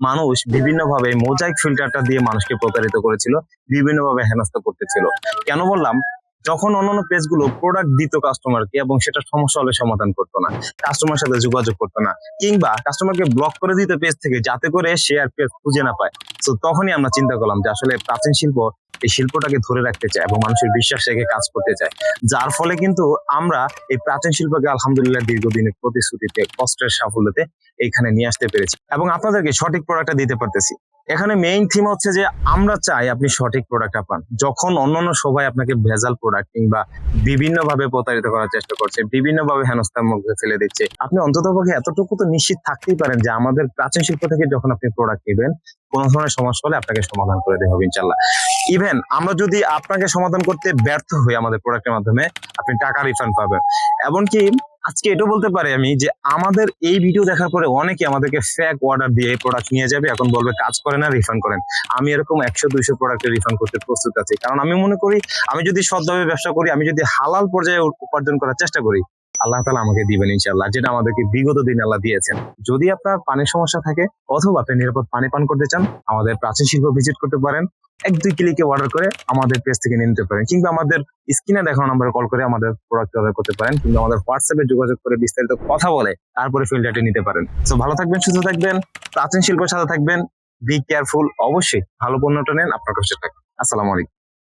মানুষ বিভিন্নভাবে মোজাইক ফিল্টারটা দিয়ে মানুষকে প্রতারিত করেছিল, বিভিন্নভাবে হেনস্থা করতেছিল। কেন বললাম? যখন অন্যান্য পেজগুলো প্রোডাক্ট দিত কাস্টমারকে এবং সেটা সমস্যা হলে সমাধান করতো না কাস্টমার সাথে যোগাযোগ করতো না, কিংবা কাস্টমারকে ব্লক করে দিত পেজ থেকে যাতে করে সে আর পেজ খুঁজে না পায়। তো তখনই আমরা চিন্তা করলাম যে আসলে প্রাচীন শিল্প এই শিল্পটাকে ধরে রাখতে চায় এবং মানুষের বিশ্বাস রেখে কাজ করতে চায়। যার ফলে কিন্তু আমরা এই প্রাচীন শিল্পকে আলহামদুলিল্লাহ দীর্ঘদিনের প্রতিশ্রুতিতে, কষ্টের সাফল্যতে এখানে নিয়ে আসতে পেরেছি। এবং আপনাদেরকে সঠিক প্রোডাক্টটা দিতে পারতেছি। এখানে মেইন থিম হচ্ছে যে আমরা চাই আপনি সঠিক প্রোডাক্টটা পান। যখন অন্যান্য সবাই আপনাকে ভেজাল প্রোডাক্ট কিংবা বিভিন্ন ভাবে প্রতারিত করার চেষ্টা করছে বিভিন্ন ভাবে হেনস্থার মধ্যে ফেলে দিচ্ছে, আপনি অন্তত পক্ষে এতটুকু তো নিশ্চিত থাকতেই পারেন যে আমাদের প্রাচীন শিল্প থেকে যখন আপনি প্রোডাক্ট নেবেন, কোনো ধরনের সমস্যা হলে আপনাকে সমাধান করে দেওয়া হবে ইনশাল্লাহ ইভেন আমরা যদি আপনাকে সমাধান করতে ব্যর্থ হই আমাদের প্রোডাক্টের মাধ্যমে, আপনি টাকা রিফান্ড পাবেন। এমনকি আজকে এটা বলতে পারি আমি যে আমাদের এই ভিডিও দেখার পরে অনেকে আমাদেরকে ফ্যাক অর্ডার দিয়ে প্রোডাক্ট নিয়ে যাবে, এখন বলবে কাজ করে না রিফান্ড করেন আমি এরকম একশো, দুইশো প্রোডাক্ট রিফান্ড করতে প্রস্তুত আছি। কারণ আমি মনে করি, আমি যদি সৎভাবে ব্যবসা করি, আমি যদি হালাল পর্যায়ে উপার্জন করার চেষ্টা করি আল্লাহ তালা আমাকে দিবেন ইনশাল্লাহ যেটা আমাদেরকে বিগত দিন আল্লাহ দিয়েছেন। যদি আপনার পানির সমস্যা থাকে অথবা আপনি নিরাপদ পানি পান করতে চান, আমাদের প্রাচীন শিল্প ভিজিট করতে পারেন। এক, দুই ক্লিকে অর্ডার করে আমাদের পেজ থেকে নিতে পারেন, কিংবা আমাদের স্ক্রিনে দেখানো নাম্বারে কল করে আমাদের প্রোডাক্ট অর্ডার করতে পারেন, কিংবা আমাদের হোয়াটসঅ্যাপে যোগাযোগ করে বিস্তারিত কথা বলে তারপরে ফিল্টারটি নিতে পারেন। তো ভালো থাকবেন, সুস্থ থাকবেন, প্রাচীন শিল্পের সাথে থাকবেন বি কেয়ারফুল অবশ্যই ভালো পণ্যটা নেন, আপনার কাছে থাকবে। আসসালামু আলাইকুম।